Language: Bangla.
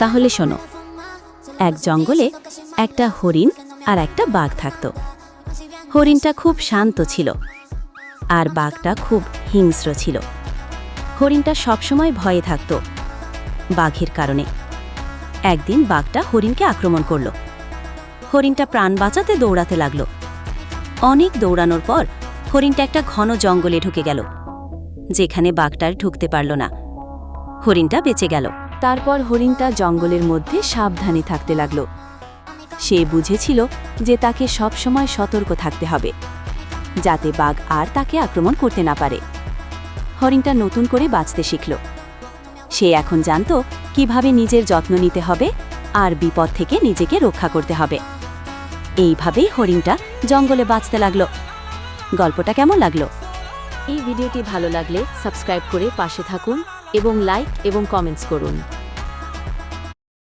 তাহলে শোনো, এক জঙ্গলে একটা হরিণ আর একটা বাঘ থাকত। হরিণটা খুব শান্ত ছিল আর বাঘটা খুব হিংস্র ছিল। হরিণটা সবসময় ভয়ে থাকত বাঘের কারণে। একদিন বাঘটা হরিণকে আক্রমণ করল। হরিণটা প্রাণ বাঁচাতে দৌড়াতে লাগল। অনেক দৌড়ানোর পর হরিণটা একটা ঘন জঙ্গলে ঢুকে গেল, যেখানে বাঘটার ঢুকতে পারল না। হরিণটা বেঁচে গেল। তারপর হরিণটা জঙ্গলের মধ্যে সাবধানে থাকতে লাগল। সে বুঝেছিল যে তাকে সবসময় সতর্ক থাকতে হবে, যাতে বাঘ আর তাকে আক্রমণ করতে না পারে। হরিণটা নতুন করে বাঁচতে শিখল। সে এখন জানত কীভাবে নিজের যত্ন নিতে হবে আর বিপদ থেকে নিজেকে রক্ষা করতে হবে। এইভাবেই হরিণটা জঙ্গলে বাঁচতে লাগল। গল্পটা কেমন লাগল? এই ভিডিওটি ভালো লাগলে সাবস্ক্রাইব করে পাশে থাকুন। এবং লাইক এবং কমেন্টস করুন।